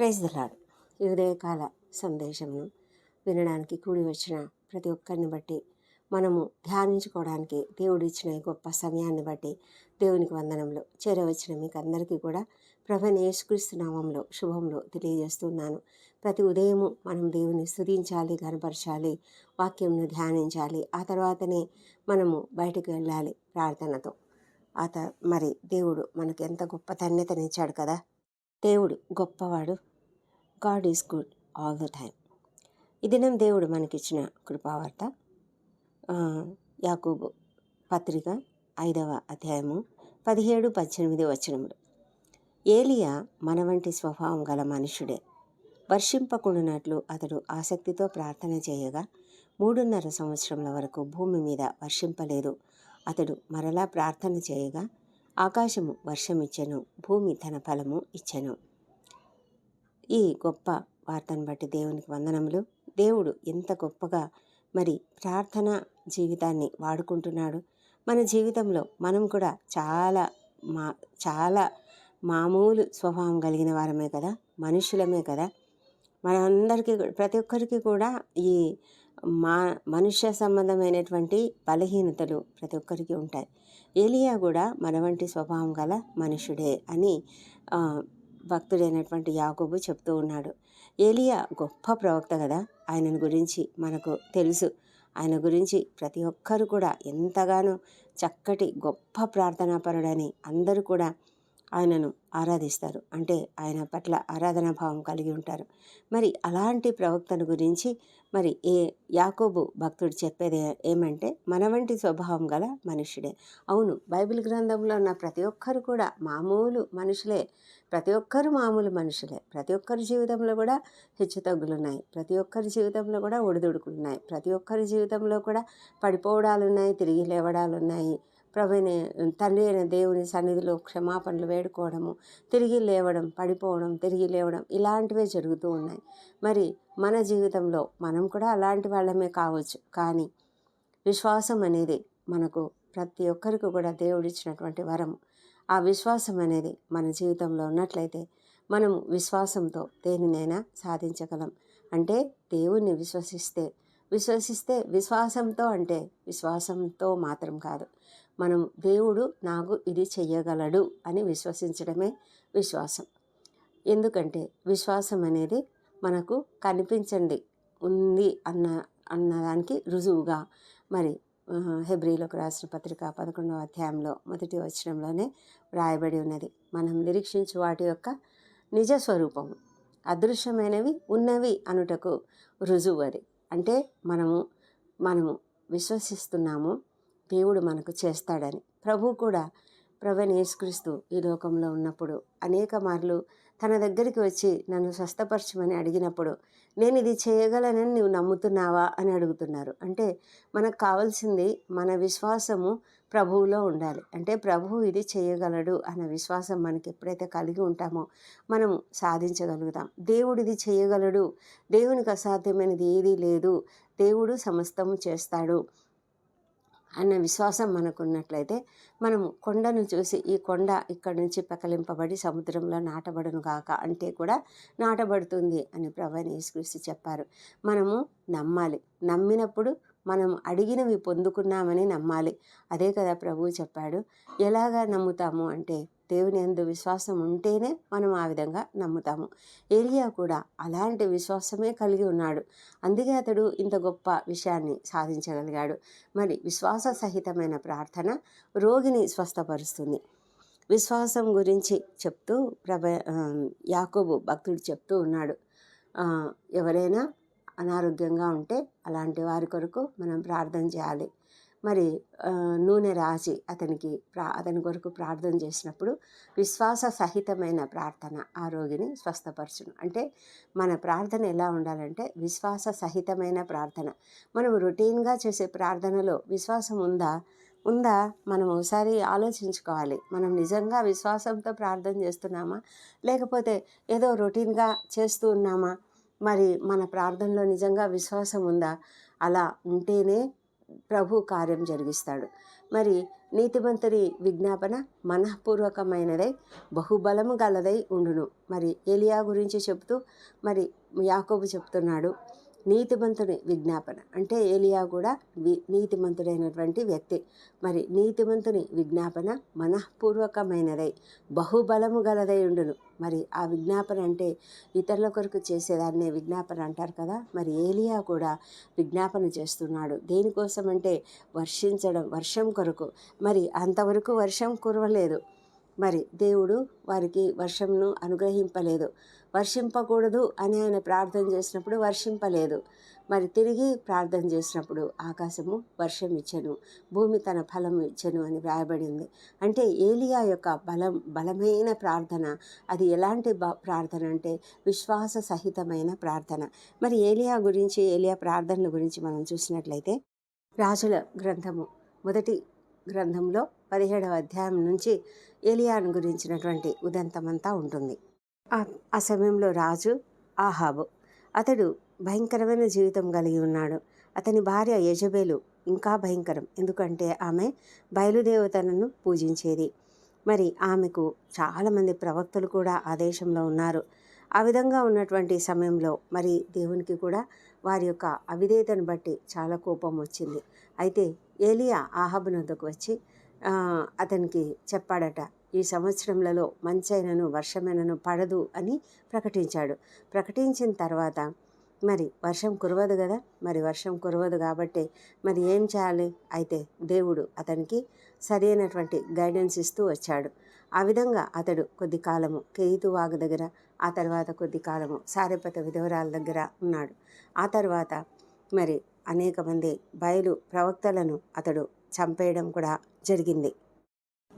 Praise the Lord ఈ ఉదయకాల సందేశంను వినడానికి కూడి వచ్చిన ప్రతి ఒక్కరిని బట్టి మనము ధ్యానించుకోవడానికి దేవుడు ఇచ్చిన ఈ గొప్ప సమయాన్ని బట్టి దేవునికి వందనంలో చేరవచ్చిన మీకు అందరికీ కూడా ప్రభు యేసుక్రీస్తు నామంలో శుభంలో తెలియజేస్తున్నాను. ప్రతి ఉదయము మనం దేవుని స్థుతించాలి కనపరచాలి వాక్యంను ధ్యానించాలి. ఆ తర్వాతనే మనము బయటకు వెళ్ళాలి ప్రార్థనతో. ఆ త మరి దేవుడు మనకు ఎంత గొప్ప ధన్యతనిచ్చాడు కదా. దేవుడు గొప్పవాడు. God is good all the time ఈ దినం దేవుడు మనకిచ్చిన కృపావార్త ఆ, యాకోబు పత్రిక ఐదవ అధ్యాయము పదిహేడు పద్దెనిమిది వచనములు. ఏలియా మన వంటి స్వభావం గల మనుషుడే వర్షింపకుండానట్లు అతడు ఆసక్తితో ప్రార్థన చేయగా మూడున్నర సంవత్సరముల వరకు భూమి మీద వర్షింపలేదు. అతడు మరలా ప్రార్థన చేయగా ఆకాశము వర్షమిచ్చెను భూమి తన ఫలము ఇచ్చెను. ఈ గొప్ప వార్తను బట్టి దేవునికి వందనములు. దేవుడు ఎంత గొప్పగా మరి ప్రార్థన జీవితాన్ని వాడుకుంటున్నాడు. మన జీవితంలో మనం కూడా చాలా మా చాలా మామూలు స్వభావం కలిగిన వారమే కదా మనుషులమే కదా. మనందరికీ ప్రతి ఒక్కరికి కూడా ఈ మా మనుష్య సంబంధమైనటువంటి బలహీనతలు ప్రతి ఒక్కరికి ఉంటాయి. ఏలియా కూడా మన వంటి స్వభావం గల మనుషుడే అని భక్తుడైనటువంటి యాకోబు చెప్తూ ఉన్నాడు ఏలియా గొప్ప ప్రవక్త కదా ఆయనను గురించి మనకు తెలుసు. ఆయన గురించి ప్రతి ఒక్కరు కూడా ఎంతగానో చక్కటి గొప్ప ప్రార్థనాపరుడని అందరూ కూడా ఆయనను ఆరాధిస్తారు. అంటే ఆయన పట్ల ఆరాధనా భావం కలిగి ఉంటారు. మరి అలాంటి ప్రవక్తను గురించి మరి ఏ యాకోబు భక్తుడు చెప్పేది ఏమంటే మన వంటి స్వభావం గల మనుషుడే అవును బైబిల్ గ్రంథంలో ఉన్న ప్రతి ఒక్కరు కూడా మామూలు మనుషులే. ప్రతి ఒక్కరు మామూలు మనుషులే. ప్రతి ఒక్కరి జీవితంలో కూడా హెచ్చుతగ్గులు ఉన్నాయి ప్రతి ఒక్కరి జీవితంలో కూడా ఒడిదుడుకులు ఉన్నాయి ప్రతి ఒక్కరి జీవితంలో కూడా పడిపోవడాలు ఉన్నాయి తిరిగి లేవడాలు ఉన్నాయి ప్రభుని తండ్రి అయిన దేవుని సన్నిధిలో క్షమాపణలు వేడుకోవడము తిరిగి లేవడం పడిపోవడం తిరిగి లేవడం ఇలాంటివే జరుగుతూ ఉన్నాయి. మరి మన జీవితంలో మనం కూడా అలాంటి వాళ్ళమే కావచ్చు. కానీ విశ్వాసం అనేది మనకు ప్రతి ఒక్కరికి కూడా దేవుడిచ్చినటువంటి వరం ఆ విశ్వాసం అనేది మన జీవితంలో ఉన్నట్లయితే మనం విశ్వాసంతో దేనినైనా సాధించగలం. అంటే దేవుణ్ణి విశ్వసిస్తే విశ్వసిస్తే విశ్వాసంతో అంటే విశ్వాసంతో మాత్రం కాదు. మనం దేవుడు నాకు ఇది చెయ్యగలడు అని విశ్వసించడమే విశ్వాసం. ఎందుకంటే విశ్వాసం అనేది మనకు కనిపించండి ఉంది అన్న అన్నదానికి రుజువుగా. మరి హెబ్రీలోకి రాసిన పత్రిక పదకొండవ అధ్యాయంలో మొదటి వచనంలోనే వ్రాయబడి ఉన్నది. మనం నిరీక్షించు వాటి యొక్క నిజ స్వరూపము. అదృశ్యమైనవి ఉన్నవి అనుటకు రుజువు అది అంటే మనము మనము విశ్వసిస్తున్నాము దేవుడు మనకు చేస్తాడని. ప్రభు కూడా ప్రభుని యేసుక్రీస్తు ఈ లోకంలో ఉన్నప్పుడు అనేక మార్లు తన దగ్గరికి వచ్చి నన్ను స్వస్థపరచమని అడిగినప్పుడు నేను ఇది చేయగలనని నువ్వు నమ్ముతున్నావా? అని అడుగుతున్నారు. అంటే మనకు కావాల్సింది మన విశ్వాసము ప్రభువులో ఉండాలి. అంటే ప్రభువు ఇది చేయగలడు అన్న విశ్వాసం మనకి ఎప్పుడైతే కలిగి ఉంటామో మనం సాధించగలుగుతాం. దేవుడు ఇది చేయగలడు. దేవునికి అసాధ్యమైనది ఏదీ లేదు. దేవుడు సమస్తము చేస్తాడు. అన్న విశ్వాసం మనకున్నట్లయితే మనము కొండను చూసి ఈ కొండ ఇక్కడి నుంచి పెకలింపబడి సముద్రంలో నాటబడును గాక అంటే కూడా నాటబడుతుంది అని ప్రభు యేసుక్రీస్తు చెప్పారు. మనము నమ్మాలి. నమ్మినప్పుడు మనం అడిగినవి పొందుకున్నామని నమ్మాలి. అదే కదా ప్రభువు చెప్పాడు. ఎలాగా నమ్ముతాము అంటే దేవుని ఎందు విశ్వాసం ఉంటేనే మనం ఆ విధంగా నమ్ముతాము. ఏలియా కూడా అలాంటి విశ్వాసమే కలిగి ఉన్నాడు. అందుకే అతడు ఇంత గొప్ప విషయాన్ని సాధించగలిగాడు. మరి విశ్వాస సహితమైన ప్రార్థన రోగిని స్వస్థపరుస్తుంది. విశ్వాసం గురించి చెప్తూ ప్రభ యాకోబు భక్తుడు చెప్తూ ఉన్నాడు. ఎవరైనా అనారోగ్యంగా ఉంటే అలాంటి వారి కొరకు మనం ప్రార్థన చేయాలి. మరి నూనె రాసి అతనికి ప్రా అతని కొరకు ప్రార్థన చేసినప్పుడు విశ్వాస సహితమైన ప్రార్థన ఆ రోగిని స్వస్థపరచును. అంటే మన ప్రార్థన ఎలా ఉండాలంటే విశ్వాస సహితమైన ప్రార్థన. మనం రొటీన్గా చేసే ప్రార్థనలో విశ్వాసం ఉందా? ఉందా? మనం ఒకసారి ఆలోచించుకోవాలి. మనం నిజంగా విశ్వాసంతో ప్రార్థన చేస్తున్నామా? లేకపోతే ఏదో రొటీన్గా చేస్తూ ఉన్నామా? మరి మన ప్రార్థనలో నిజంగా విశ్వాసం ఉందా? అలా ఉంటేనే ప్రభు కార్యం జరిగిస్తాడు. మరి నీతిమంతుని విజ్ఞాపన మనఃపూర్వకమైనదై బహుబలము గలదై ఉండును. మరి ఏలియా గురించి చెప్తూ మరి యాకోబు చెప్తున్నాడు నీతిమంతుడి విజ్ఞాపన. అంటే ఏలియా కూడా వి నీతిమంతుడైనటువంటి వ్యక్తి. మరి నీతిమంతుని విజ్ఞాపన మనఃపూర్వకమైనదై బహుబలము గలదై ఉండును. మరి ఆ విజ్ఞాపన అంటే ఇతరుల కొరకు చేసేదాన్నే విజ్ఞాపన అంటారు కదా. మరి ఏలియా కూడా విజ్ఞాపన చేస్తున్నాడు. దేనికోసం అంటే వర్షించడం వర్షం కొరకు. మరి అంతవరకు వర్షం కురవలేదు. మరి దేవుడు వారికి వర్షంను అనుగ్రహింపలేదు. వర్షింపకూడదు అని ఆయన ప్రార్థన చేసినప్పుడు వర్షింపలేదు. మరి తిరిగి ప్రార్థన చేసినప్పుడు ఆకాశము వర్షం ఇచ్చను భూమి తన ఫలం ఇచ్చను అని వ్రాయబడింది. అంటే ఏలియా యొక్క బలం బలమైన ప్రార్థన. అది ఎలాంటి బ ప్రార్థన అంటే విశ్వాస సహితమైన ప్రార్థన. మరి ఏలియా గురించి ఏలియా ప్రార్థనల గురించి మనం చూసినట్లయితే రాజుల గ్రంథము మొదటి గ్రంథంలో పదిహేడవ అధ్యాయం నుంచి ఏలియాను గురించినటువంటి ఉదంతమంతా ఉంటుంది. ఆ- సమయంలో రాజు ఆహాబు అతడు భయంకరమైన జీవితం కలిగి ఉన్నాడు. అతని భార్య యజబేలు ఇంకా భయంకరం. ఎందుకంటే ఆమె బయలుదేవతలను పూజించేది. మరి ఆమెకు చాలామంది ప్రవక్తలు కూడా ఆ దేశంలో ఉన్నారు. ఆ విధంగా ఉన్నటువంటి సమయంలో మరి దేవునికి కూడా వారి యొక్క అవిధేయతను బట్టి చాలా కోపం వచ్చింది. అయితే ఏలియా ఆహాబు నద్దకు వచ్చి అతనికి చెప్పాడట ఈ సంవత్సరంలో మంచైనను వర్షమైనను పడదు అని ప్రకటించాడు. ప్రకటించిన తర్వాత మరి వర్షం కురవదు కదా మరి వర్షం కురవదు కాబట్టి మరి ఏం చేయాలి? అయితే దేవుడు అతనికి సరైనటువంటి గైడెన్స్ ఇస్తూ వచ్చాడు. ఆ విధంగా అతడు కొద్ది కాలము కేయితు వాగు దగ్గర ఆ తర్వాత కొద్ది కాలము సారెపత విధవరాల దగ్గర ఉన్నాడు. ఆ తర్వాత మరి అనేక మంది బయలు ప్రవక్తలను అతడు చంపేయడం కూడా జరిగింది.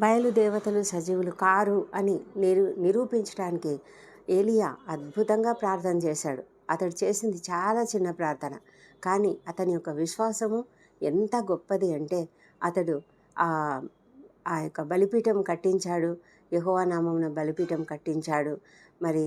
బయలు దేవతలు సజీవులు కారు అని నిరూ నిరూపించడానికి ఏలియా అద్భుతంగా ప్రార్థన చేశాడు. అతడు చేసింది చాలా చిన్న ప్రార్థన. కానీ అతని యొక్క విశ్వాసము ఎంత గొప్పది అంటే అతడు ఆ ఆ యొక్క బలిపీఠం కట్టించాడు. యహోవానామమున బలిపీఠం కట్టించాడు. మరి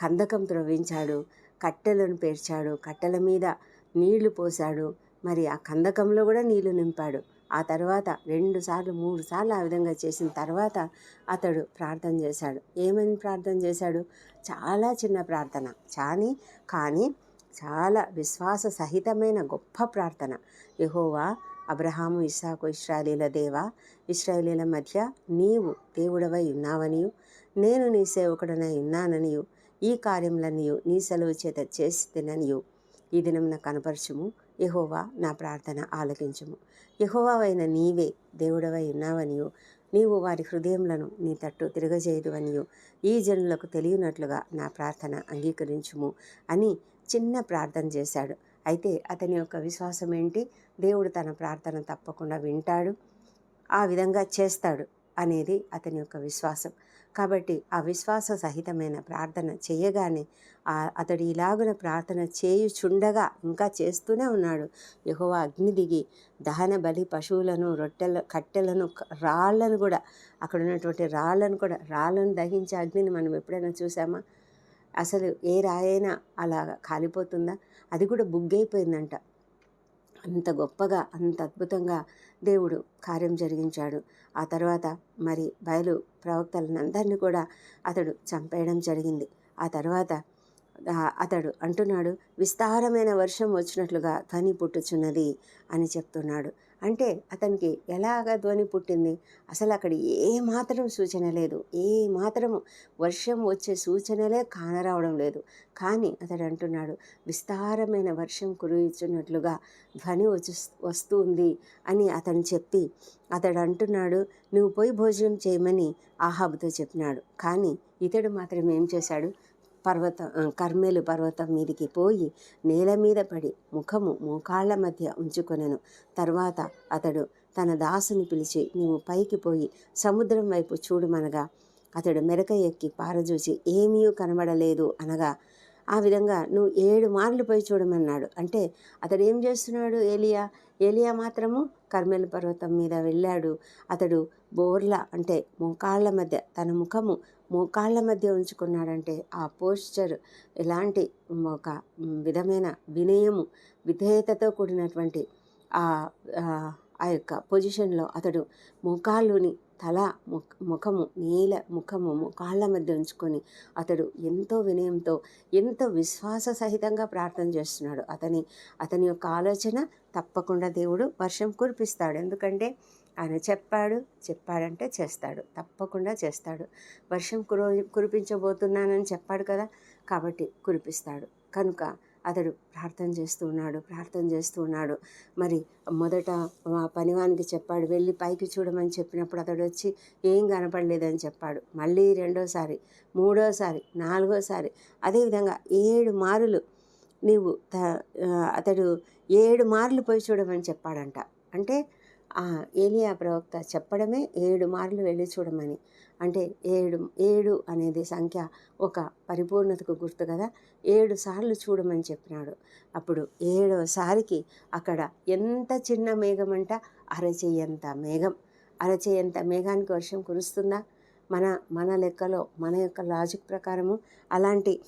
కందకం త్రవ్వించాడు. కట్టెలను పేర్చాడు. కట్టెల మీద నీళ్ళు పోశాడు. మరి ఆ కందకంలో కూడా నీళ్ళు నింపాడు. ఆ తర్వాత రెండు సార్లు మూడు సార్లు ఆ విధంగా చేసిన తర్వాత అతడు ప్రార్థన చేశాడు. ఏమని ప్రార్థన చేశాడు? చాలా చిన్న ప్రార్థన. చాని కానీ చాలా విశ్వాస సహితమైన గొప్ప ప్రార్థన. యహోవా అబ్రహాము ఇసాకు ఇస్రాయలీల దేవా ఇస్రాయలీల మధ్య నీవు దేవుడవై ఉన్నావనియు నేను నీ సేవకుడనై ఉన్నాననియు ఈ కార్యములనియు నీ సెలవు చేత చేసి తిననియు. ఈ దినమున కనపరచుము యహోవా నా ప్రార్థన ఆలకించుము. అయిన నీవే దేవుడవై ఉన్నావనియు. నీవు వారి హృదయములను నీ తట్టు తిరగజేయదువనియు. ఈ జనులకు తెలియనట్లుగా నా ప్రార్థన అంగీకరించుము అని చిన్న ప్రార్థన చేశాడు. అయితే అతని యొక్క విశ్వాసం ఏంటి దేవుడు తన ప్రార్థన తప్పకుండా వింటాడు. ఆ విధంగా చేస్తాడు అనేది అతని యొక్క విశ్వాసం. కాబట్టి ఆ విశ్వాస సహితమైన ప్రార్థన చేయగానే అతడు ఇలాగున ప్రార్థన చేయుచుండగా ఇంకా చేస్తూనే ఉన్నాడు. యహోవ అగ్ని దిగి దహన బలి పశువులను రొట్టెల కట్టెలను రాళ్ళను కూడా అక్కడ ఉన్నటువంటి రాళ్ళను కూడా రాళ్ళను దహించే అగ్నిని మనం ఎప్పుడైనా చూసామా అసలు ఏ రాయైనా అలా కాలిపోతుందా? అది కూడా బుగ్గైపోయిందంట. అంత గొప్పగా అంత అద్భుతంగా దేవుడు కార్యం జరిగించాడు. ఆ తర్వాత మరి బయలు ప్రవక్తలందరినీ కూడా అతడు చంపేయడం జరిగింది. ఆ తర్వాత అతడు అంటున్నాడు విస్తారమైన వర్షం వచ్చినట్లుగా ధ్వని పుట్టుచున్నది అని చెప్తున్నాడు. అంటే అతనికి ఎలాగ ధ్వని పుట్టింది? అసలు అక్కడ ఏ మాత్రం సూచన లేదు. ఏ మాత్రం వర్షం వచ్చే సూచనలే కానరావడం లేదు. కానీ అతడు అంటున్నాడు విస్తారమైన వర్షం కురిచున్నట్లుగా ధ్వని వచ్చి వస్తుంది అని అతను చెప్పి అతడు అంటున్నాడు నువ్వు పోయి భోజనం చేయమని ఆహాబుతో చెప్పినాడు. కానీ ఇతడు మాత్రం ఏం చేశాడు? పర్వతం కర్మేలు పర్వతం మీదికి పోయి నేల మీద పడి ముఖము మోకాళ్ళ మధ్య ఉంచుకొనెను. తర్వాత అతడు తన దాసుని పిలిచి నీవు పైకి పోయి సముద్రం వైపు చూడుమనగా. అతడు మెరక ఎక్కి పారజూచి ఏమీ కనబడలేదు అనగా ఆ విధంగా నువ్వు ఏడు మార్లు పోయి చూడమన్నాడు. అంటే అతడు ఏం చేస్తున్నాడు ఏలియా? ఏలియా మాత్రము కర్మెల పర్వతం మీద వెళ్ళాడు. అతడు బోర్ల అంటే మోకాళ్ళ మధ్య తన ముఖము మోకాళ్ళ మధ్య ఉంచుకున్నాడంటే ఆ పోస్చర్ ఎలాంటి ఒక విధమైన వినయము విధేయతతో కూడినటువంటి ఆ ఆ, యొక్క పొజిషన్లో అతడు మోకాళ్ళుని తల ముఖ ముఖము నీల ముఖము ముఖాళ్ళ మధ్య ఉంచుకొని అతడు ఎంతో వినయంతో ఎంతో విశ్వాస సహితంగా ప్రార్థన చేస్తున్నాడు. అతని అతని యొక్క ఆలోచన తప్పకుండా దేవుడు వర్షం కురిపిస్తాడు. ఎందుకంటే ఆయన చెప్పాడు చెప్పాడంటే చేస్తాడు. తప్పకుండా చేస్తాడు. వర్షం కురు కురిపించబోతున్నానని చెప్పాడు కదా కాబట్టి కురిపిస్తాడు. కనుక అతడు ప్రార్థన చేస్తూ ఉన్నాడు ప్రార్థన చేస్తూ ఉన్నాడు. మరి మొదట ఆ పనివానికి చెప్పాడు వెళ్ళి పైకి చూడమని చెప్పినప్పుడు అతడు వచ్చి ఏం కనపడలేదని చెప్పాడు. మళ్ళీ రెండోసారి మూడోసారి నాలుగోసారి అదేవిధంగా ఏడు మారులు నీవు త- అతడు ఏడు మార్లు పోయి చూడమని చెప్పాడంట. అంటే ఏలియా ప్రవక్త చెప్పడమే ఏడు మార్లు వెళ్ళి చూడమని. అంటే ఏడు ఏడు అనేది సంఖ్య ఒక పరిపూర్ణతకు గుర్తు కదా? ఏడు సార్లు చూడమని చెప్పినాడు. అప్పుడు ఏడవసారికి అక్కడ ఎంత చిన్న మేఘం అంట అరచేయంత మేఘం. అరచేయంత మేఘానికి వర్షం కురుస్తుందా? మన మన లెక్కలో మన యొక్క లాజిక్ ప్రకారము అలాంటి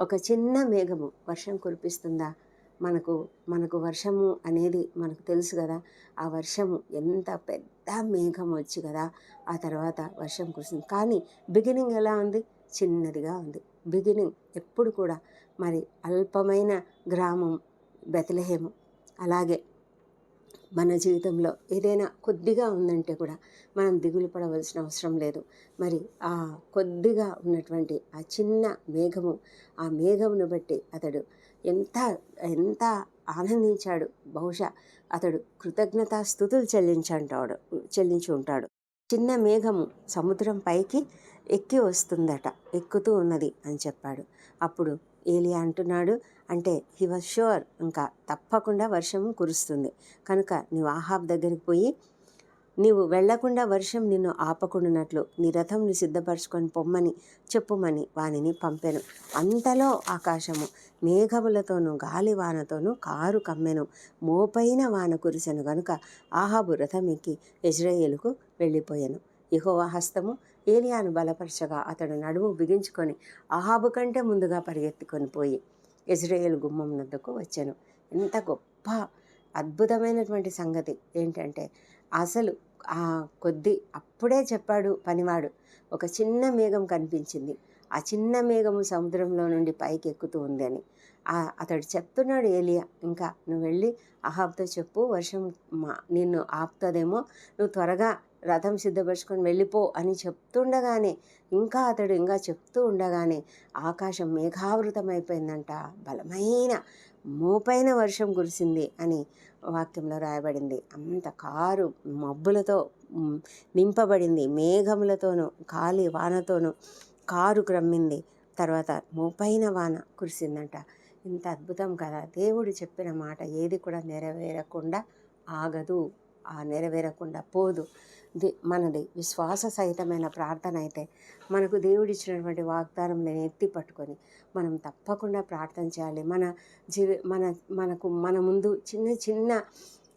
ఒక చిన్న మేఘము వర్షం కురిపిస్తుందా? మనకు మనకు వర్షము అనేది మనకు తెలుసు కదా. ఆ వర్షము ఎంత పెద్ద మేఘం వచ్చి కదా ఆ తర్వాత వర్షం కురిసింది. కానీ బిగినింగ్ ఎలా ఉంది? చిన్నదిగా ఉంది. బిగినింగ్ ఎప్పుడు కూడా మరి అల్పమైన గ్రామం బెతలహేము. అలాగే మన జీవితంలో ఏదైనా కొద్దిగా ఉందంటే కూడా మనం దిగులు పడవలసిన అవసరం లేదు. మరి ఆ కొద్దిగా ఉన్నటువంటి ఆ చిన్న మేఘము ఆ మేఘమును బట్టి అతడు ఎంత ఎంత ఆనందించాడు. బహుశా అతడు కృతజ్ఞతా స్థుతులు చెల్లించంటాడు చెల్లించి ఉంటాడు. చిన్న మేఘము సముద్రం పైకి ఎక్కి వస్తుందట ఎక్కుతూ ఉన్నది అని చెప్పాడు. అప్పుడు ఏలియా అంటున్నాడు అంటే హీ వాజ్ షూర్ ఇంకా తప్పకుండా వర్షం కురుస్తుంది. కనుక నీవు ఆహాబ్ దగ్గరికి పోయి నీవు వెళ్ళకుండా వర్షం నిన్ను ఆపకుండానట్లు నీ రథంని సిద్ధపరచుకొని పొమ్మని చెప్పుమని వానిని పంపెను. అంతలో ఆకాశము మేఘములతోనూ గాలి వానతోనూ కారు కమ్మెను. మోపైన వాన కురిసెను గనుక ఆహాబు రథం ఎక్కి ఇజ్రాయేలుకు వెళ్ళిపోయాను. యెహోవా హస్తము ఏలియాను బలపరచగా అతడు నడుము బిగించుకొని ఆహాబు కంటే ముందుగా పరిగెత్తుకొని పోయి ఇజ్రాయేల్ గుమ్మం నద్దకు వచ్చాను. ఎంత గొప్ప అద్భుతమైనటువంటి సంగతి ఏంటంటే అసలు ఆ కొద్ది అప్పుడే చెప్పాడు పనివాడు. ఒక చిన్న మేఘం కనిపించింది. ఆ చిన్న మేఘము సముద్రంలో నుండి పైకి ఎక్కుతూ ఉంది అని. అతడు చెప్తున్నాడు ఏలియా ఇంకా నువ్వు వెళ్ళి అహాబ్తో చెప్పు వర్షం మా నిన్ను ఆపుతుందేమో నువ్వు త్వరగా రథం సిద్ధపరచుకొని వెళ్ళిపో అని చెప్తుండగానే ఇంకా అతడు ఇంకా చెప్తూ ఉండగానే ఆకాశం మేఘావృతమైపోయిందంట. బలమైన మోపైన వర్షం కురిసింది అని వాక్యంలో రాయబడింది. అంత కారు మబ్బులతో నింపబడింది. మేఘములతోనూ కాలి వానతోనూ కారు క్రమ్మింది. తర్వాత మోపైన వాన కురిసిందంట. ఇంత అద్భుతం కదా! దేవుడు చెప్పిన మాట ఏది కూడా నెరవేరకుండా ఆగదు. ఆ నెరవేరకుండా పోదు. దే మనది విశ్వాస సహితమైన ప్రార్థన అయితే మనకు దేవుడిచ్చినటువంటి వాగ్దానం ఎత్తి పట్టుకొని మనం తప్పకుండా ప్రార్థన చేయాలి. మన జీవి మన మనకు మన ముందు చిన్న చిన్న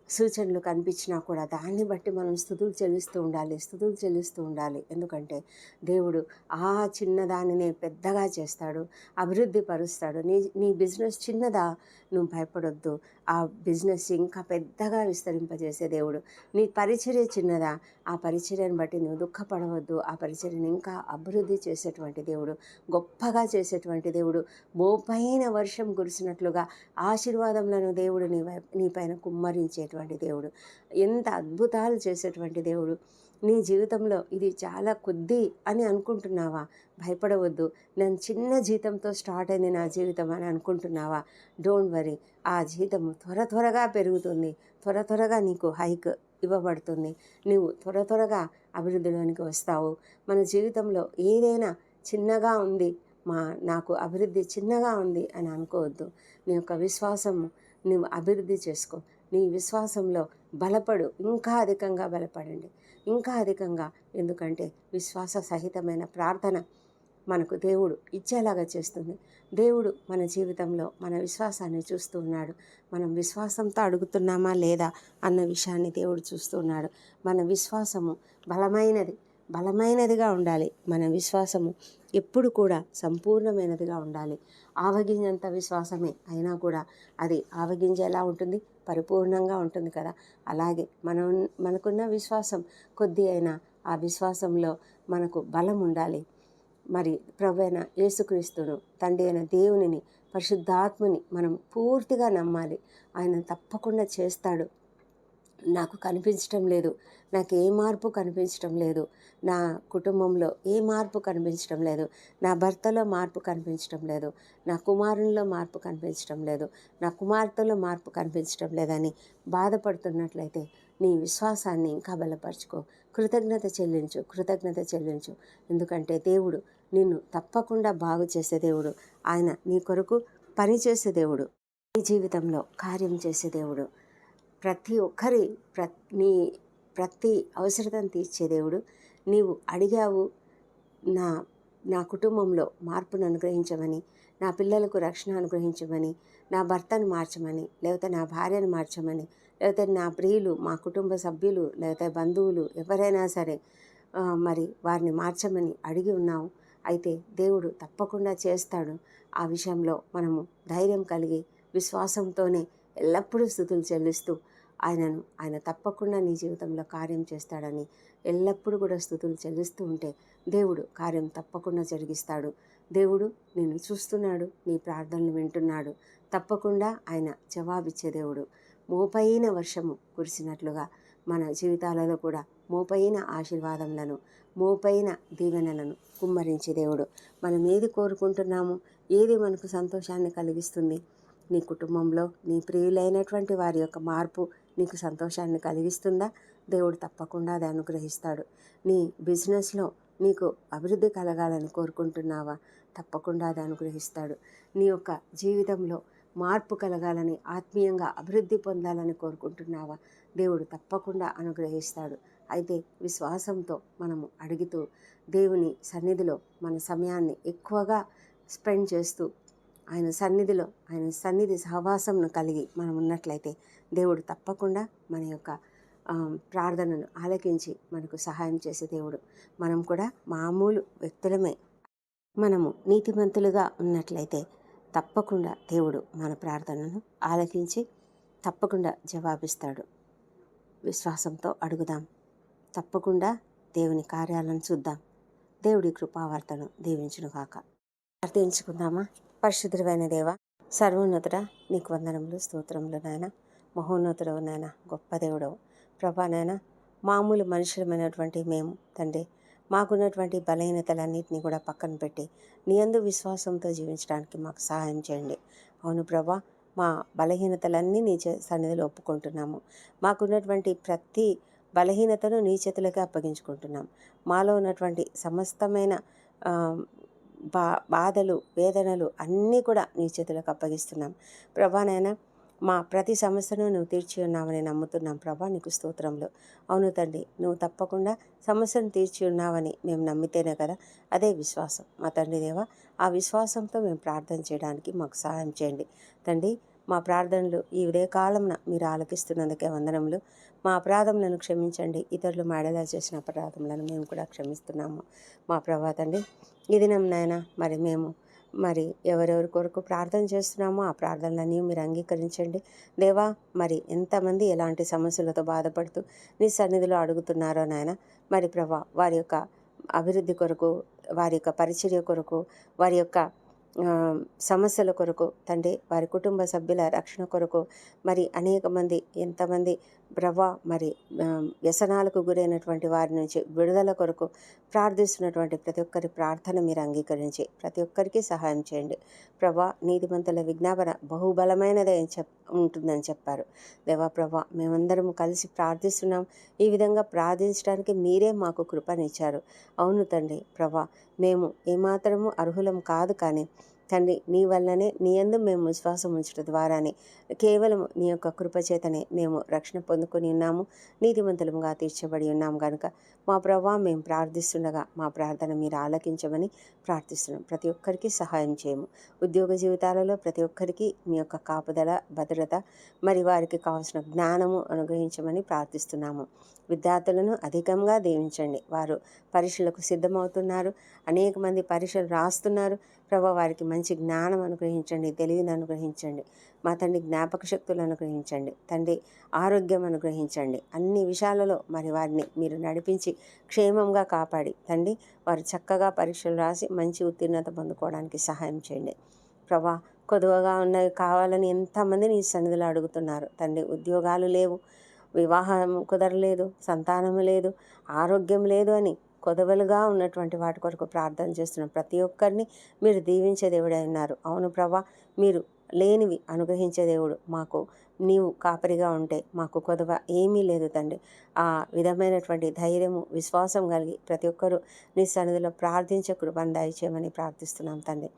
సూచనలు కనిపించినా కూడా దాన్ని బట్టి మనం స్థుతులు చెల్లిస్తూ ఉండాలి స్థుతులు చెల్లిస్తూ ఉండాలి. ఎందుకంటే దేవుడు ఆ చిన్నదానినే పెద్దగా చేస్తాడు అభివృద్ధి పరుస్తాడు. నీ నీ బిజినెస్ చిన్నదా? నువ్వు భయపడొద్దు. ఆ బిజినెస్ ఇంకా పెద్దగా విస్తరింపజేసే దేవుడు. నీ పరిచర్య చిన్నదా? ఆ పరిచర్యను బట్టి నువ్వు దుఃఖపడవద్దు. ఆ పరిచర్యను ఇంకా అభివృద్ధి చేసేటువంటి దేవుడు గొప్పగా చేసేటువంటి దేవుడు. మోపైన వర్షం కురిసినట్లుగా ఆశీర్వాదములను దేవుడు నీ వై నీ పైన కుమ్మరించేటువంటి దేవుడు. ఎంత అద్భుతాలు చేసేటువంటి దేవుడు. నీ జీవితంలో ఇది చాలా కొద్ది అని అనుకుంటున్నావా? భయపడవద్దు. నేను చిన్న జీతంతో స్టార్ట్ అయింది నా జీవితం అని అనుకుంటున్నావా? Don't worry. ఆ జీతం త్వర త్వరగా పెరుగుతుంది. త్వర త్వరగా నీకు హైక్ ఇవ్వబడుతుంది. నువ్వు త్వర త్వరగా అభివృద్ధిలోనికి వస్తావు. మన జీవితంలో ఏదైనా చిన్నగా ఉంది. మా నాకు అభివృద్ధి చిన్నగా ఉంది అని అనుకోవద్దు. నీ యొక్క విశ్వాసము నువ్వు అభివృద్ధి చేసుకో. నీ విశ్వాసంలో బలపడు. ఇంకా అధికంగా బలపడండి. ఇంకా అధికంగా. ఎందుకంటే విశ్వాస సహితమైన ప్రార్థన మనకు దేవుడు ఇచ్చేలాగా చేస్తుంది. దేవుడు మన జీవితంలో మన విశ్వాసాన్ని చూస్తూ ఉన్నాడు. మనం విశ్వాసంతో అడుగుతున్నామా లేదా అన్న విషయాన్ని దేవుడు చూస్తున్నాడు మన విశ్వాసము బలమైనది. బలమైనదిగా ఉండాలి. మన విశ్వాసము ఎప్పుడు కూడా సంపూర్ణమైనదిగా ఉండాలి. ఆవగింజంత విశ్వాసమే అయినా కూడా అది ఆవగింజ ఎలా ఉంటుంది. పరిపూర్ణంగా ఉంటుంది కదా. అలాగే మనం మనకున్న విశ్వాసం కొద్ది అయినా ఆ విశ్వాసంలో మనకు బలం ఉండాలి. మరి ప్రభు అయిన యేసుక్రీస్తును తండ్రి అయిన దేవునిని పరిశుద్ధాత్మని మనం పూర్తిగా నమ్మాలి. ఆయన తప్పకుండా చేస్తాడు. నాకు కనిపించటం లేదు. నాకు ఏ మార్పు కనిపించటం లేదు. నా కుటుంబంలో ఏ మార్పు కనిపించటం లేదు. నా భర్తలో మార్పు కనిపించటం లేదు. నా కుమారునిలో మార్పు కనిపించటం లేదు. నా కుమార్తెలో మార్పు కనిపించటం లేదని బాధపడుతున్నట్లయితే నీ విశ్వాసాన్ని ఇంకా బలపరచుకో. కృతజ్ఞత చెల్లించు కృతజ్ఞత చెల్లించు. ఎందుకంటే దేవుడు నిన్ను తప్పకుండా బాగు చేసే దేవుడు. ఆయన నీ కొరకు పనిచేసే దేవుడు. నీ జీవితంలో కార్యం చేసే దేవుడు. ప్రతి ఒక్కరి ప్ర నీ ప్రతి అవసరతను తీర్చే దేవుడు. నీవు అడిగావు నా నా కుటుంబంలో మార్పును అనుగ్రహించమని నా పిల్లలకు రక్షణ అనుగ్రహించమని నా భర్తను మార్చమని లేకపోతే నా భార్యను మార్చమని లేకపోతే నా ప్రియులు మా కుటుంబ సభ్యులు లేకపోతే బంధువులు ఎవరైనా సరే మరి వారిని మార్చమని అడిగి ఉన్నావు. అయితే దేవుడు తప్పకుండా చేస్తాడు. ఆ విషయంలో మనము ధైర్యం కలిగి విశ్వాసంతోనే ఎల్లప్పుడూ స్థుతులు చెల్లిస్తూ ఆయనను ఆయన తప్పకుండా నీ జీవితంలో కార్యం చేస్తాడని ఎల్లప్పుడూ కూడా స్థుతులు చెల్లిస్తూ ఉంటే దేవుడు కార్యం తప్పకుండా జరిగిస్తాడు. దేవుడు నిన్ను చూస్తున్నాడు నీ ప్రార్థనలు వింటున్నాడు. తప్పకుండా ఆయన జవాబిచ్చే దేవుడు. మోపైన వర్షము కురిసినట్లుగా మన జీవితాలలో కూడా మోపైన ఆశీర్వాదములను మోపైన దీవెనలను కుమ్మరించే దేవుడు. మనం ఏది కోరుకుంటున్నామో ఏది మనకు సంతోషాన్ని కలిగిస్తుంది నీ కుటుంబంలో నీ ప్రియులైనటువంటి వారి యొక్క మార్పు నీకు సంతోషాన్ని కలిగిస్తుందా? దేవుడు తప్పకుండా అది అనుగ్రహిస్తాడు. నీ బిజినెస్లో నీకు అభివృద్ధి కలగాలని కోరుకుంటున్నావా? తప్పకుండా అది అనుగ్రహిస్తాడు. నీ యొక్క జీవితంలో మార్పు కలగాలని ఆత్మీయంగా అభివృద్ధి పొందాలని కోరుకుంటున్నావా? దేవుడు తప్పకుండా అనుగ్రహిస్తాడు. అయితే విశ్వాసంతో మనము అడుగుతూ దేవుని సన్నిధిలో మన సమయాన్ని ఎక్కువగా స్పెండ్ చేస్తూ ఆయన సన్నిధిలో ఆయన సన్నిధి సహవాసంను కలిగి మనం ఉన్నట్లయితే దేవుడు తప్పకుండా మన యొక్క ప్రార్థనను ఆలకించి మనకు సహాయం చేసే దేవుడు. మనం కూడా మామూలు వ్యక్తులమే. మనము నీతిమంతులుగా ఉన్నట్లయితే తప్పకుండా దేవుడు మన ప్రార్థనను ఆలకించి తప్పకుండా జవాబిస్తాడు. విశ్వాసంతో అడుగుదాం. తప్పకుండా దేవుని కార్యాలను చూద్దాం. దేవుడి కృపావార్తను దీవించునుగాక. ప్రార్థించుకుందామా? పరిశుద్ధుడైన దేవ సర్వోన్నతుడ నీకు వందనములు స్తోత్రములు నాయన. మహోన్నతుడవు నాయన గొప్ప దేవుడవు. ప్రభా నాయన మామూలు మనుషులమైనటువంటి మేము తండ్రి మాకున్నటువంటి బలహీనతలన్నింటినీ కూడా పక్కన పెట్టి నీ అందు విశ్వాసంతో జీవించడానికి మాకు సహాయం చేయండి. అవును ప్రభా మా బలహీనతలన్నీ నీ సన్నిధిలో ఒప్పుకుంటున్నాము. మాకున్నటువంటి ప్రతి బలహీనతను నీ చేతులకే అప్పగించుకుంటున్నాం. మాలో ఉన్నటువంటి సమస్తమైన బా బాధలు వేదనలు అన్నీ కూడా నీ చేతులకు అప్పగిస్తున్నాం. ప్రభానైనా మా ప్రతి సమస్యను నువ్వు తీర్చి ఉన్నావని నమ్ముతున్నాం. ప్రభా నీకు స్తోత్రంలో అవును తండ్రి నువ్వు తప్పకుండా సమస్యను తీర్చి ఉన్నావని మేము నమ్మితేనే కదా? అదే విశ్వాసం. మా తండ్రి దేవ ఆ విశ్వాసంతో మేము ప్రార్థన చేయడానికి మాకు సహాయం చేయండి. తండ్రి మా ప్రార్థనలు ఈ ఉదయకాలంన మీరు ఆలకిస్తున్నందుకే వందనములు. మా అపరాధములను క్షమించండి. ఇతరులు మాడేలా చేసిన అపరాధములను మేము కూడా క్షమిస్తున్నాము. మా ప్రభా తండ్రి ఈ దినం నాయన మరి మేము మరి ఎవరెవరి కొరకు ప్రార్థన చేస్తున్నామో ఆ ప్రార్థనలన్నీ మీరు అంగీకరించండి. దేవా మరి ఎంతమంది ఎలాంటి సమస్యలతో బాధపడుతూ నీ సన్నిధిలో అడుగుతున్నారో నాయన మరి ప్రభా వారి యొక్క అభివృద్ధి కొరకు వారి యొక్క పరిచర్య కొరకు వారి యొక్క సమస్యల కొరకు తండ్రి వారి కుటుంబ సభ్యుల రక్షణ కొరకు మరి అనేక మంది ఎంతమంది ప్రభ మరి వ్యసనాలకు గురైనటువంటి వారి నుంచి విడుదల కొరకు ప్రార్థిస్తున్నటువంటి ప్రతి ఒక్కరి ప్రార్థన మీరు అంగీకరించి ప్రతి ఒక్కరికి సహాయం చేయండి. ప్రభా నీతిమంతుల విజ్ఞాపన బహుబలమైనదే అని చెప్ ఉంటుందని చెప్పారు. దేవా ప్రభా మేమందరం కలిసి ప్రార్థిస్తున్నాం. ఈ విధంగా ప్రార్థించడానికి మీరే మాకు కృపనిచ్చారు. అవును తండ్రి ప్రభా మేము ఏమాత్రము అర్హులం కాదు కానీ తండ్రి నీ వల్లనే నీ యందు మేము విశ్వాసం ఉంచడం ద్వారానే. కేవలం నీ యొక్క కృపచేతనే మేము రక్షణ పొందుకొని ఉన్నాము. నీతిమంతులముగా తీర్చబడి ఉన్నాము కనుక మా ప్రభా మేము ప్రార్థిస్తుండగా మా ప్రార్థన మీరు ఆలకించమని ప్రార్థిస్తున్నాం. ప్రతి ఒక్కరికి సహాయం చేయము. ఉద్యోగ జీవితాలలో ప్రతి ఒక్కరికి మీ యొక్క కాపుదల భద్రత మరి వారికి కావాల్సిన జ్ఞానము అనుగ్రహించమని ప్రార్థిస్తున్నాము. విద్యార్థులను అధికంగా దీవించండి. వారు పరీక్షలకు సిద్ధమవుతున్నారు. అనేక మంది పరీక్షలు రాస్తున్నారు. ప్రభా వారికి మంచి జ్ఞానం అనుగ్రహించండి తెలివిని అనుగ్రహించండి మా తండ్రి జ్ఞాపక శక్తులు అనుగ్రహించండి తండ్రి ఆరోగ్యం అనుగ్రహించండి అన్ని విషయాలలో మరి వారిని మీరు నడిపించి క్షేమంగా కాపాడి తండ్రి వారు చక్కగా పరీక్షలు రాసి మంచి ఉత్తీర్ణత పొందుకోవడానికి సహాయం చేయండి. ప్రభా కొదువగా ఉన్నవి కావాలని ఎంతమంది నీ సన్నిధిలో అడుగుతున్నారు. తండ్రి ఉద్యోగాలు లేవు వివాహం కుదరలేదు సంతానం లేదు ఆరోగ్యం లేదు అని కొదవలుగా ఉన్నటువంటి వాటి కొరకు ప్రార్థన చేస్తున్న. ప్రతి ఒక్కరిని మీరు దీవించే దేవుడే ఉన్నారు. అవును ప్రభా మీరు లేనివి అనుగ్రహించే దేవుడు. మాకు నీవు కాపరిగా ఉంటే మాకు కొదవ ఏమీ లేదు తండ్రి. ఆ విధమైనటువంటి ధైర్యము విశ్వాసం కలిగి ప్రతి ఒక్కరూ నీ సన్నిధిలో ప్రార్థించే కృపను దయచేయమని ప్రార్థిస్తున్నాం తండ్రి.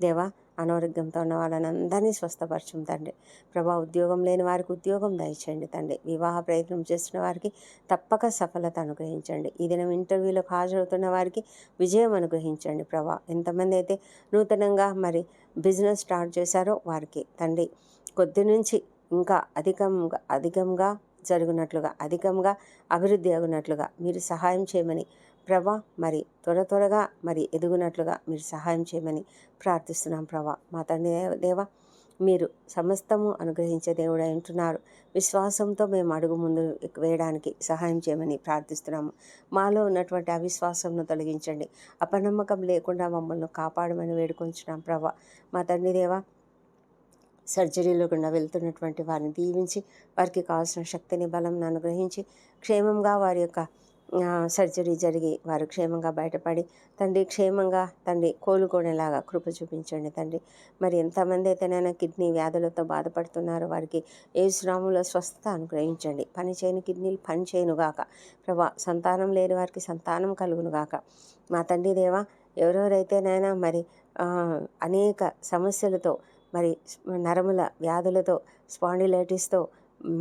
దేవా అనారోగ్యంతో ఉన్న వాళ్ళని అందరినీ స్వస్థపరచం తండ్రి. ప్రభా ఉద్యోగం లేని వారికి ఉద్యోగం దయచేయండి తండ్రి. వివాహ ప్రయత్నం చేస్తున్న వారికి తప్పక సఫలత అనుగ్రహించండి. ఈ దినం ఇంటర్వ్యూలకు హాజరవుతున్న వారికి విజయం అనుగ్రహించండి ప్రభా. ఎంతమంది అయితే నూతనంగా మరి బిజినెస్ స్టార్ట్ చేశారో వారికి తండ్రి కొద్ది నుంచి ఇంకా అధికంగా అధికంగా జరుగునట్లుగా అధికంగా అభివృద్ధి అగునట్లుగా మీరు సహాయం చేయమని ప్రభా మరి త్వర త్వరగా మరి ఎదుగునట్లుగా మీరు సహాయం చేయమని ప్రార్థిస్తున్నాం ప్రభా. మా తండ్రి దేవ- దేవ మీరు సమస్తము అనుగ్రహించే దేవుడు అంటున్నారు విశ్వాసంతో మేము అడుగు ముందు వేయడానికి సహాయం చేయమని ప్రార్థిస్తున్నాము. మాలో ఉన్నటువంటి అవిశ్వాసంను తొలగించండి. అపనమ్మకం లేకుండా మమ్మల్ని కాపాడమని వేడుకొంచున్నాం ప్రభా. మా తండ్రి దేవ సర్జరీలో గుండా వెళ్తున్నటువంటి వారిని దీవించి వారికి కావాల్సిన శక్తిని బలం అనుగ్రహించి క్షేమంగా వారి యొక్క సర్జరీ జరిగి వారు క్షేమంగా బయటపడి తండ్రి క్షేమంగా తండ్రి కోలుకోనేలాగా కృప చూపించండి తండ్రి. మరి ఎంతమంది అయితేనైనా కిడ్నీ వ్యాధులతో బాధపడుతున్నారో వారికి ఏ శ్రామంలో స్వస్థత అనుగ్రహించండి. పనిచేయని కిడ్నీలు పనిచేయనుగాక ప్రభా సంతానం లేని వారికి సంతానం కలుగునుగాక మా తండ్రి దేవా ఎవరెవరైతేనైనా మరి అనేక సమస్యలతో మరి నరముల వ్యాధులతో స్పాండిలైటిస్తో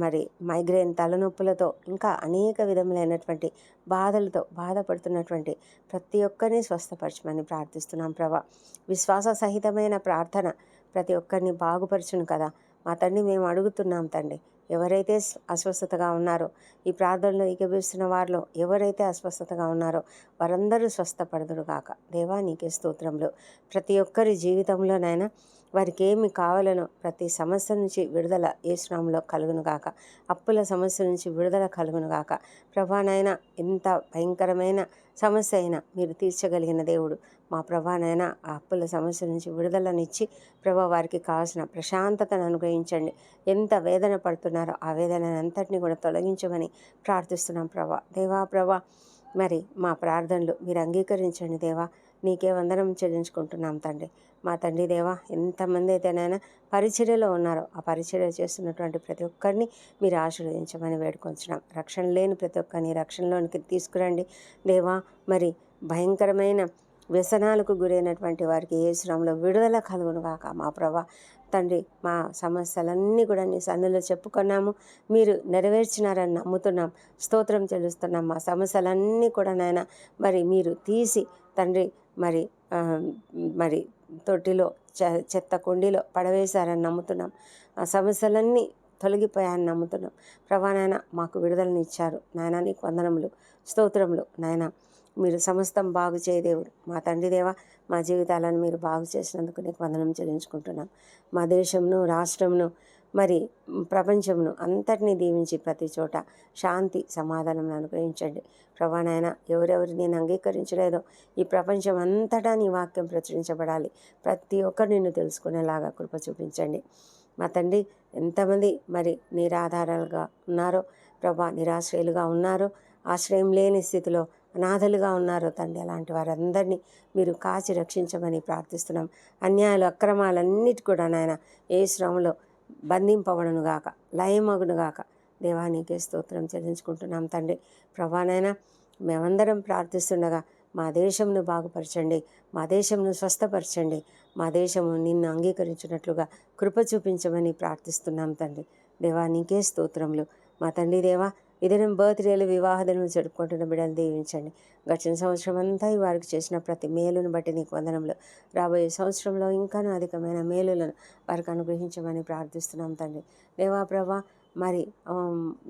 మరి మైగ్రేన్ తలనొప్పులతో ఇంకా అనేక విధములైనటువంటి బాధలతో బాధపడుతున్నటువంటి ప్రతి ఒక్కరిని స్వస్థపరచమని ప్రార్థిస్తున్నాం ప్రభా. విశ్వాస సహితమైన ప్రార్థన ప్రతి ఒక్కరిని బాగుపరచును కదా. మా తండ్రి మేము అడుగుతున్నాం తండ్రి ఎవరైతే అస్వస్థతగా ఉన్నారో ఈ ప్రార్థనలో ఏకీభవిస్తున్న వారిలో ఎవరైతే అస్వస్థతగా ఉన్నారో వారందరూ స్వస్థపడదురు కాక దేవా నీకే స్తోత్రంలో ప్రతి ఒక్కరి జీవితంలోనైనా వారికి ఏమి కావాలనో ప్రతి సమస్య నుంచి విడుదల ఏ శ్రమంలో కలుగును గాక అప్పుల సమస్య నుంచి విడుదల కలుగునుగాక. ప్రభానైనా ఎంత భయంకరమైన సమస్య అయినా మీరు తీర్చగలిగిన దేవుడు. మా ప్రభానైనా ఆ అప్పుల సమస్య నుంచి విడుదలనిచ్చి ప్రభా వారికి కావాల్సిన ప్రశాంతతను అనుగ్రహించండి. ఎంత వేదన పడుతున్నారో ఆ వేదన అంతటిని కూడా తొలగించమని ప్రార్థిస్తున్నాం ప్రభా. దేవా ప్రభా మరి మా ప్రార్థనలు మీరు అంగీకరించండి దేవా. నీకే వందనం చెల్లించుకుంటున్నాం తండ్రి. మా తండ్రి దేవా ఎంతమంది అయితేనైనా పరిచర్యలో ఉన్నారో ఆ పరిచర్య చేస్తున్నటువంటి ప్రతి ఒక్కరిని మీరు ఆశీర్వదించమని వేడుకొంచున్నాం. రక్షణ లేని ప్రతి ఒక్కరిని రక్షణలోనికి తీసుకురండి. దేవా మరి భయంకరమైన వ్యసనాలకు గురైనటువంటి వారికి ఏ శ్రమలో విడుదల కలుగును కాక మా ప్రభా. తండ్రి మా సమస్యలన్నీ కూడా నీ సన్నిలో చెప్పుకున్నాము. మీరు నెరవేర్చినారని నమ్ముతున్నాం. స్తోత్రం చెల్లిస్తున్నాం. మా సమస్యలన్నీ కూడా నాయన మరి మీరు తీసి తండ్రి మరి మరి తొట్టిలో చె చెత్త కుండీలో పడవేశారని నమ్ముతున్నాం. ఆ సమస్యలన్నీ తొలగిపోయాయని నమ్ముతున్నాం. ప్రభా నాయన మాకు విడుదలనిచ్చారు నాయన నీకు వందనములు స్తోత్రములు. నాయన మీరు సమస్తం బాగు చేయదేవుడు మా తండ్రి దేవ మా జీవితాలను మీరు బాగు చేసినందుకు నీకు వందనం చెల్లించుకుంటున్నాం. మా దేశంను రాష్ట్రంను మరి ప్రపంచమును అంతటినీ దీవించి ప్రతి చోట శాంతి సమాధానం అనుగ్రహించండి. ప్రభా నాయన ఎవరెవరు నేను అంగీకరించలేదో ఈ ప్రపంచం అంతటా నీ వాక్యం ప్రచురించబడాలి. ప్రతి ఒక్కరు నిన్ను తెలుసుకునేలాగా కృప చూపించండి. మా తండ్రి ఎంతమంది మరి నిరాధారాలుగా ఉన్నారో ప్రభా నిరాశ్రయులుగా ఉన్నారో ఆశ్రయం లేని స్థితిలో అనాథలుగా ఉన్నారో తండ్రి అలాంటి వారందరినీ మీరు కాచి రక్షించమని ప్రార్థిస్తున్నాం. అన్యాయాలు అక్రమాలన్నిటి కూడా నాయన ఏ శ్రమలో బంధింపబడునుగాక లయమగునుగాక లయమగును గాక. దేవానికి స్తోత్రం చెల్లించుకుంటున్నాం తండ్రి. ప్రభానైనా మేమందరం ప్రార్థిస్తుండగా మా దేశంను బాగుపరచండి మా దేశంను స్వస్థపరచండి మా దేశము నిన్ను అంగీకరించినట్లుగా కృప చూపించమని ప్రార్థిస్తున్నాం తండ్రి. దేవా నీకే స్తోత్రములు. మా తండ్రి దేవా ఇదినం బర్త్డేలు వివాహ దినం జరుపుకుంటున్న బిడ్డలు దీవించండి. గడిచిన సంవత్సరం అంతా ఈ వారికి చేసిన ప్రతి మేలును బట్టి నీకు వందనంలో రాబోయే సంవత్సరంలో ఇంకా అధికమైన మేలులను వారికి అనుగ్రహించమని ప్రార్థిస్తున్నాం తండ్రి. దేవా ప్రభా మరి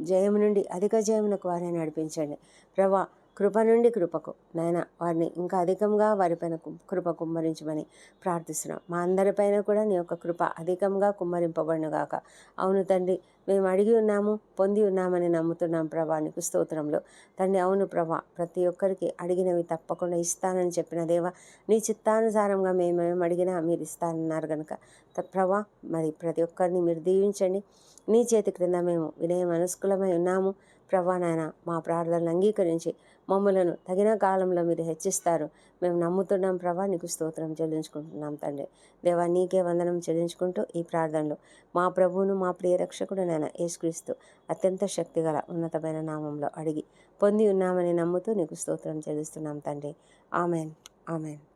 జయం నుండి అధిక జయమునకు వారిని నడిపించండి. ప్రభా కృప నుండి కృపకు నాయన వారిని ఇంకా అధికంగా వారిపైన కృప కుమ్మరించమని ప్రార్థిస్తున్నాం. మా అందరిపైన కూడా నీ యొక్క కృప అధికంగా కుమ్మరింపబడునుగాక అవును తండ్రి మేము అడిగి ఉన్నాము పొంది ఉన్నామని నమ్ముతున్నాం ప్రభా నీకు స్తోత్రంలో. తండ్రి అవును ప్రభా ప్రతి ఒక్కరికి అడిగినవి తప్పకుండా ఇస్తానని చెప్పిన దేవా నీ చిత్తానుసారంగా మేమేం అడిగినా మీరు ఇస్తానన్నారు కనుక ప్రభా మరి ప్రతి ఒక్కరిని మీరు దీవించండి. నీ చేతి క్రింద మేము వినయ మనస్కులమై ఉన్నాము. ప్రభా నాయన మా ప్రార్థనలు అంగీకరించి మమ్మలను తగిన కాలంలో మీరు హెచ్చిస్తారు. మేము నమ్ముతున్నాం ప్రభా నీకు స్తోత్రం చెల్లించుకుంటున్నాం తండ్రి. దేవా నీకే వందనం చెల్లించుకుంటూ ఈ ప్రార్థనలు మా ప్రభువును మా ప్రియ రక్షకుడు ఏసుక్రీస్తు యేసుక్రీస్తు అత్యంత శక్తిగల ఉన్నతమైన నామంలో అడిగి పొంది ఉన్నామని నమ్ముతూ నీకు స్తోత్రం చెల్లిస్తున్నాం తండ్రి. ఆమెన్. ఆమెన్.